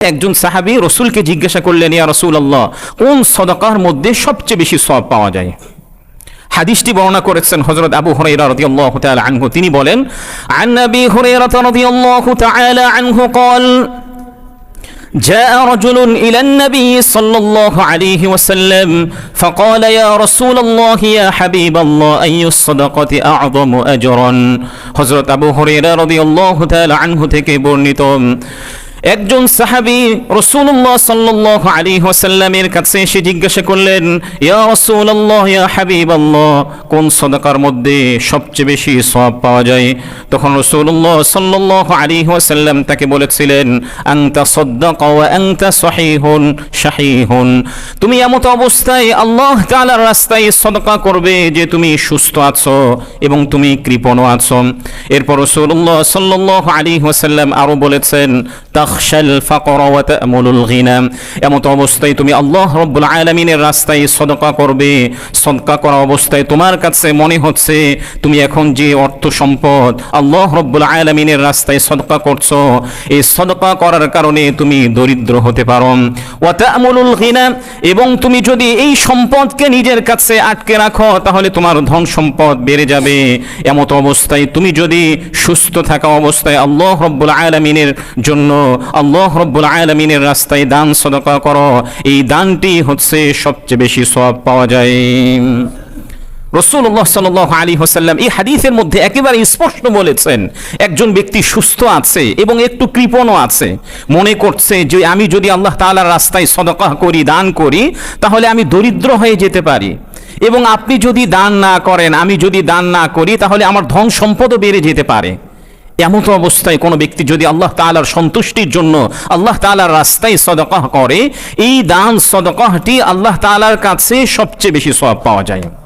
একজন সাহাবী রসুলকে জিজ্ঞাসা করলেন ইয়া রসুল আল্লাহ কোন সদকার মধ্যে সবচেয়ে বেশি সব পাওয়া যায় হাদিসটি বর্ণনা করেছেন হযরত আবু হুরায়রা রাদিয়াল্লাহু তাআলা আনহু তিনি বলেন আন আবি হুরায়রা রাদিয়াল্লাহু তাআলা আনহু قال جاء رجل إلى النبي صلى الله عليه وسلم فقال يا رسول الله يا حبيب الله أي الصدقة أعظم أجرا হযরত আবু হুরায়রা রাদিয়াল্লাহু তাআলা আনহু থেকে বর্ণিত একজন সাহাবী রসুল্লাহ সাল্লাহ আলী ওয়াসাল্লামের কাছে এসে জিজ্ঞাসা করলেন, ইয়া রসুল্লাহ ইয়া হাবিবাল্লাহ, কোন সদাকার মধ্যে সবচেয়ে বেশি সওয়াব পাওয়া যায়? তখন রসুল্লাহ সাল্লাহ আলী ওয়াসাল্লাম তাকে বলেছিলেন আংতা সদ্দাক আংতা সহিহুন শাহিহুন তুমি এমত অবস্থায় আল্লাহ তাআলার রাস্তায় সদকা করবে যে তুমি সুস্থ আছো এবং তুমি কৃপণও আছো। এরপর রসুল্লাহ সাল্লাহ আলী ওয়াসাল্লাম আরও বলেছেন তাখশাল ফাকর ওয়া তা'মুলুল গিনা। অবস্থায় তুমি আল্লাহ রব্বুল আলামিনের রাস্তায় সদকা করবে, সদকা করা অবস্থায় তোমার কাছে মনে হচ্ছে তুমি এখন যে অর্থ সম্পদ আল্লাহ রব্বুল আলামিনের রাস্তায় সদকা করছ, এই সদকা করার কারণে তুমি দরিদ্র হতে পারো। ওয়া তা'মুলুল গিনা, এবং তুমি যদি এই সম্পদকে নিজের কাছে আটকে রাখো, তাহলে তোমার ধন সম্পদ বেড়ে যাবে। এমত অবস্থায় তুমি যদি সুস্থ থাকা অবস্থায় আল্লাহ রব্বুল আলমিনের জন্য, আল্লাহ রব্বুল আলমিনের রাস্তায় দান সদকা করো। এই দানটি হচ্ছে সবচেয়ে বেশি সব পাওয়া যায়। রসুল্লাহ সাল আলী হোসাল্লাম এই হাদিসের মধ্যে একেবারে স্পষ্ট বলেছেন, একজন ব্যক্তি সুস্থ আছে এবং একটু কৃপণও আছে। মনে করছে যে আমি যদি আল্লাহ তাআলার রাস্তায় সদকা করি, দান করি, তাহলে আমি দরিদ্র হয়ে যেতে পারি। এবং আপনি যদি দান না করেন, আমি যদি দান না করি, তাহলে আমার ধন সম্পদও বেড়ে যেতে পারে। এমত অবস্থায় কোনো ব্যক্তি যদি আল্লাহ তালার সন্তুষ্টির জন্য আল্লাহ তাআলার রাস্তায় সদকাহ করে, এই দান সদকাহটি আল্লাহ তালার কাছে সবচেয়ে বেশি সব পাওয়া যায়।